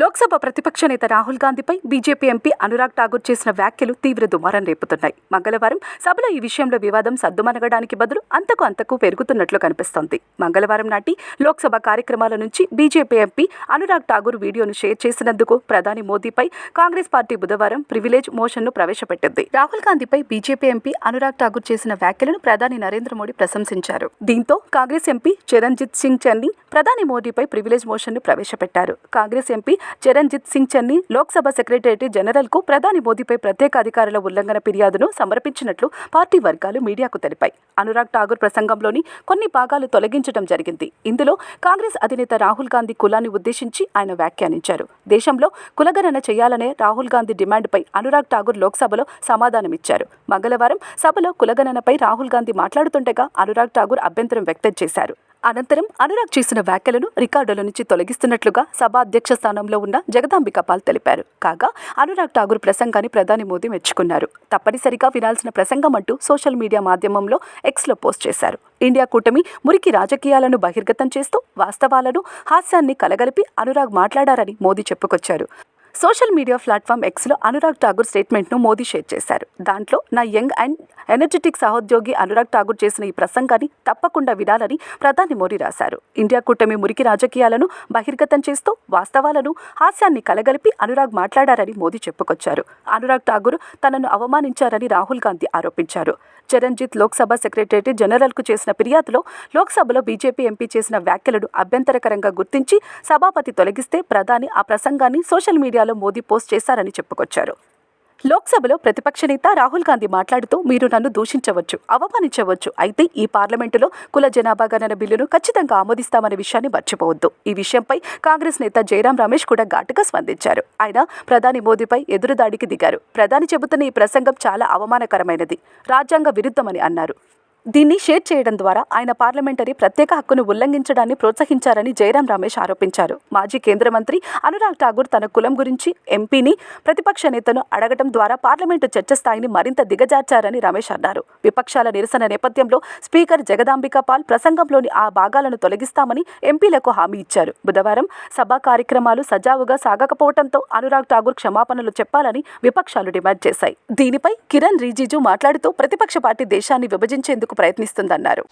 లోక్సభ ప్రతిపక్ష నేత రాహుల్ గాంధీపై బీజేపీ ఎంపీ అనురాగ్ ఠాగూర్ చేసిన వ్యాఖ్యలు తీవ్ర దుమారం రేపుతున్నాయి. మంగళవారం సభలో ఈ విషయంలో వివాదం సద్దుమనగడానికి బదులు అంతకు అంతకు పెరుగుతున్నట్లు కనిపిస్తోంది. మంగళవారం నాటి లోక్సభ కార్యక్రమాల నుంచి బీజేపీ ఎంపీ అనురాగ్ ఠాగూర్ వీడియోను షేర్ చేసినందుకు ప్రధాని మోదీపై కాంగ్రెస్ పార్టీ బుధవారం ప్రివిలేజ్ మోషన్ను ప్రవేశపెట్టింది. రాహుల్ గాంధీపై బీజేపీ ఎంపీ అనురాగ్ ఠాగూర్ చేసిన వ్యాఖ్యలను ప్రధాని నరేంద్ర మోడీ ప్రశంసించారు. దీంతో కాంగ్రెస్ ఎంపీ చిరంజిత్ సింగ్ చన్ని ప్రధాని మోదీపై ప్రివిలేజ్ మోషన్ను ప్రవేశపెట్టారు. Congress MP Charanjit Singh Channi Lok Sabha secretary జనరల్కు ప్రధాని మోదీపై ప్రత్యేక అధికారుల ఉల్లంఘన ఫిర్యాదును సమర్పించినట్లు పార్టీ వర్గాలు మీడియాకు తెలిపాయి. అనురాగ్ ఠాగూర్ ప్రసంగంలోని కొన్ని భాగాలు తొలగించడం జరిగింది. ఇందులో కాంగ్రెస్ అధినేత రాహుల్ గాంధీ కులాన్ని ఉద్దేశించి ఆయన వ్యాఖ్యానించారు. దేశంలో కులగణన చేయాలనే రాహుల్ గాంధీ డిమాండ్పై అనురాగ్ ఠాగూర్ లోక్సభలో సమాధానమిచ్చారు. మంగళవారం సభలో కులగణనపై రాహుల్ గాంధీ మాట్లాడుతుండగా అనురాగ్ ఠాగూర్ అభ్యంతరం వ్యక్తం చేశారు. అనంతరం అనురాగ్ చేసిన వ్యాఖ్యలను రికార్డుల నుంచి తొలగిస్తున్నట్లుగా సభ అధ్యక్ష స్థానంలో ఉన్న జగదాంబిక పాల్ తెలిపారు. కాగా అనురాగ్ ఠాగూర్ ప్రసంగాన్ని ప్రధాని మోదీ మెచ్చుకున్నారు. తప్పనిసరిగా వినాల్సిన ప్రసంగం అంటూ సోషల్ మీడియా మాధ్యమంలో ఎక్స్లో పోస్ట్ చేశారు. ఇండియా కూటమి మురికి రాజకీయాలను బహిర్గతం చేస్తూ వాస్తవాలను హాస్యాన్ని కలగలిపి అనురాగ్ మాట్లాడారని మోదీ చెప్పుకొచ్చారు. సోషల్ మీడియా ప్లాట్ఫామ్ ఎక్స్లో అనురాగ్ ఠాగూర్ స్టేట్మెంట్ను మోదీ షేర్ చేశారు. దాంట్లో నా యంగ్ అండ్ ఎనర్జెటిక్ సహోద్యోగి అనురాగ్ ఠాగూర్ చేసిన ఈ ప్రసంగాన్ని తప్పకుండా వినాలని ప్రధాని మోడీ రాశారు. ఇండియా కూటమి మురికి రాజకీయాలను బహిర్గతం చేస్తూ వాస్తవాలను హాస్యాన్ని కలగలిపి అనురాగ్ మాట్లాడారని మోదీ చెప్పుకొచ్చారు. అనురాగ్ ఠాగూర్ తనను అవమానించారని రాహుల్ గాంధీ ఆరోపించారు. చిరంజిత్ లోక్సభ సెక్రటరీ జనరల్కు చేసిన ఫిర్యాదులో లోక్సభలో బీజేపీ ఎంపీ చేసిన వ్యాఖ్యలను అభ్యంతరకరంగా గుర్తించి సభాపతి తొలగిస్తే ప్రధాని ఆ ప్రసంగాన్ని సోషల్ మీడియాలో మోదీ పోస్ట్ చేశారని చెప్పుకొచ్చారు. లోక్సభలో ప్రతిపక్ష నేత రాహుల్ గాంధీ మాట్లాడుతూ మీరు నన్ను దూషించవచ్చు అవమానించవచ్చు. అయితే ఈ పార్లమెంటులో కుల జనాభా గణన బిల్లును ఖచ్చితంగా ఆమోదిస్తామనే విషయాన్ని మర్చిపోవద్దు. ఈ విషయంపై కాంగ్రెస్ నేత జయరాం రమేష్ కూడా ఘాటుగా స్పందించారు. ఆయన ప్రధాని మోదీపై ఎదురుదాడికి దిగారు. ప్రధాని చెబుతున్న ఈ ప్రసంగం చాలా అవమానకరమైనది. రాజ్యాంగ విరుద్ధమని అన్నారు. దీన్ని షేర్ చేయడం ద్వారా ఆయన పార్లమెంటరీ ప్రత్యేక హక్కును ఉల్లంఘించడాన్ని ప్రోత్సహించారని జయరాం రమేష్ ఆరోపించారు. మాజీ కేంద్ర మంత్రి అనురాగ్ ఠాగూర్ తన కులం గురించి ఎంపీని ప్రతిపక్ష నేతను అడగడం ద్వారా పార్లమెంటు చర్చ స్థాయిని మరింత దిగజార్చారని రమేష్ అన్నారు. విపక్షాల నిరసన నేపథ్యంలో స్పీకర్ జగదాంబిక పాల్ ప్రసంగంలోని ఆ భాగాలను తొలగిస్తామని ఎంపీలకు హామీ ఇచ్చారు. బుధవారం సభా కార్యక్రమాలు సజావుగా సాగకపోవడంతో అనురాగ్ ఠాగూర్ క్షమాపణలు చెప్పాలని విపక్షాలు డిమాండ్ చేశాయి. దీనిపై కిరణ్ రిజిజు మాట్లాడుతూ ప్రతిపక్ష పార్టీ దేశాన్ని విభజించేందుకు ప్రయత్నిస్తుందన్నారు.